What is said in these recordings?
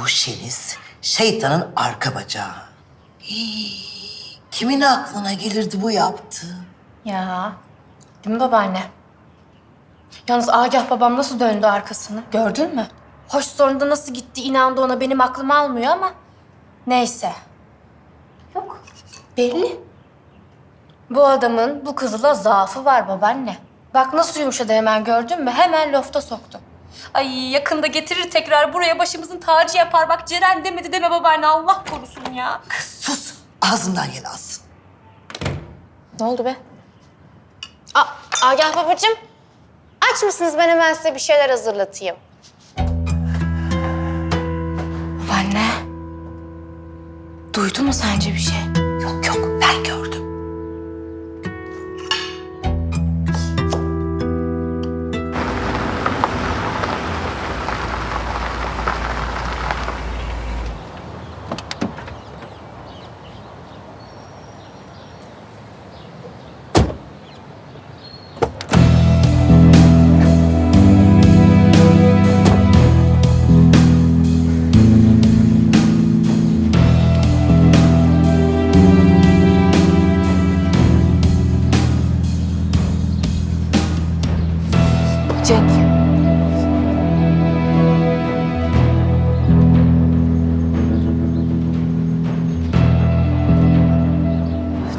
Bu Şeniz şeytanın arka bacağı. Hii, kimin aklına gelirdi bu yaptığı? Ya. Değil mi babaanne? Yalnız Agah babam nasıl döndü arkasını? Gördün mü? Hoş sonunda nasıl gitti inandı ona benim aklım almıyor ama. Neyse. Yok. Belli. Bu adamın bu kızla zaafı var babaanne. Bak nasıl yumuşadı hemen gördün mü? Hemen lofta soktu. Ay yakında getirir tekrar buraya başımızın tacı yapar. Bak Ceren demedi deme babaanne Allah korusun ya. Kız sus, ağzından yel alsın. Ne oldu be? Aa, Agah babacığım. Aç mısınız? Ben hemen size bir şeyler hazırlatayım. Babaanne. Duydu mu sence bir şey? Yok yok, ben gördüm.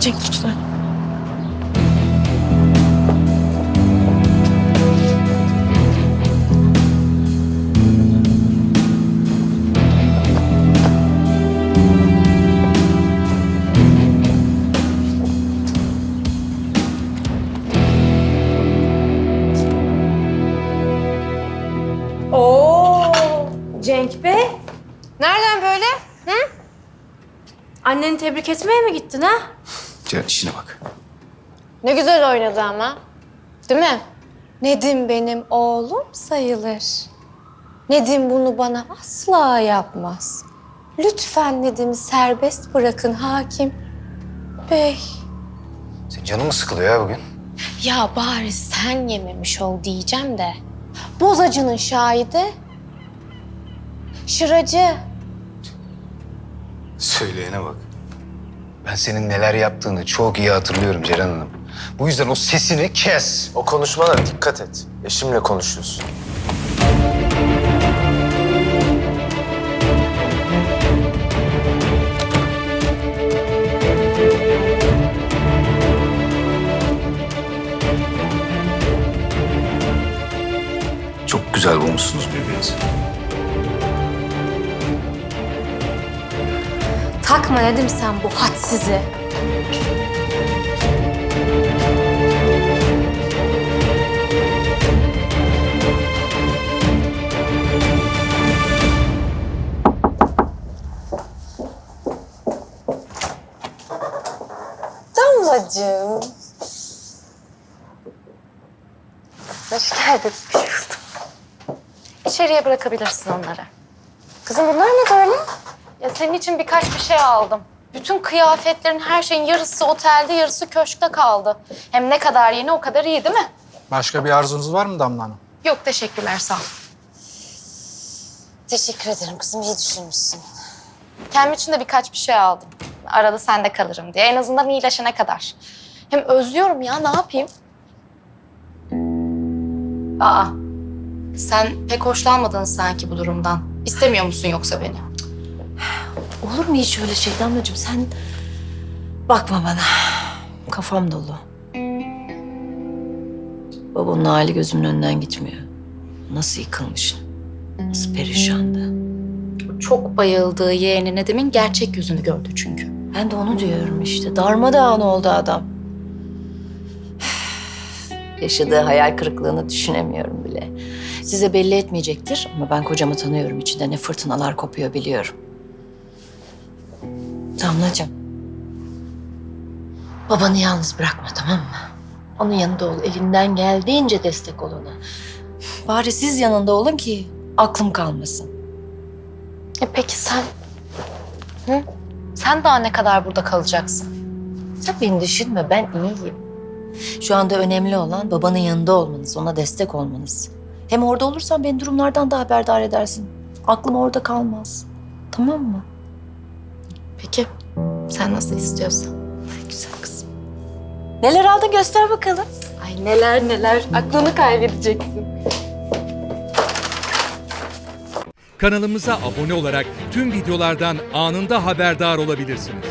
Cenk lütfen. Oo, Cenk Bey. Nereden böyle? Hı? Anneni tebrik etmeye mi gittin ha? Ceren işine bak. Ne güzel oynadı ama. Değil mi? Nedim benim oğlum sayılır. Nedim bunu bana asla yapmaz. Lütfen Nedim'i serbest bırakın hakim. Bey. Senin canın mı sıkılıyor ya bugün? Ya bari sen yememiş ol diyeceğim de. Bozacının şahidi. Şıracı. Söyleyene bak. Ben senin neler yaptığını çok iyi hatırlıyorum Ceren Hanım. Bu yüzden o sesini kes. O konuşmana dikkat et. Eşimle konuşuyorsun. Çok güzel bulmuşsunuz birbirinizi. Takma Nedim sen bu hadsizi. Damlacığım. Hoş geldin. İçeriye bırakabilirsin onları. Kızım bunlar ne böyle? Ya senin için birkaç bir şey aldım. Bütün kıyafetlerin, her şeyin yarısı otelde, yarısı köşkte kaldı. Hem ne kadar yeni o kadar iyi değil mi? Başka bir arzunuz var mı Damla Hanım? Yok teşekkürler sağ ol. Teşekkür ederim kızım. iyi düşünmüşsün. Kendim için de birkaç bir şey aldım. Arada sende kalırım diye. En azından iyileşene kadar. Hem özlüyorum ya ne yapayım? Aa, sen pek hoşlanmadın sanki bu durumdan. İstemiyor musun yoksa beni? Olur mu hiç öyle şey Damlacığım? Sen bakma bana. Kafam dolu. Babamın hali gözümün önünden gitmiyor. Nasıl yıkılmış, nasıl perişandı. Çok bayıldığı yeğeni Nedim'in gerçek yüzünü gördü çünkü. Ben de onu diyorum işte. Darmadağın oldu adam. Yaşadığı hayal kırıklığını düşünemiyorum bile. Size belli etmeyecektir ama ben kocamı tanıyorum. İçinde ne fırtınalar kopuyor biliyorum. Damlacığım. Babanı yalnız bırakma tamam mı? Onun yanında ol. Elinden geldiğince destek ol ona. Bari siz yanında olun ki aklım kalmasın. E peki sen? Hı? Sen daha ne kadar burada kalacaksın? Sen beni düşünme, ben iyiyim. Şu anda önemli olan babanın yanında olmanız, ona destek olmanız. Hem orada olursan beni durumlardan da haberdar edersin. Aklım orada kalmaz. Tamam mı? Peki. Sen nasıl istiyorsan. Güzel kızım. Neler aldın göster bakalım. Ay neler neler. Aklını kaybedeceksin. Kanalımıza abone olarak tüm videolardan anında haberdar olabilirsiniz.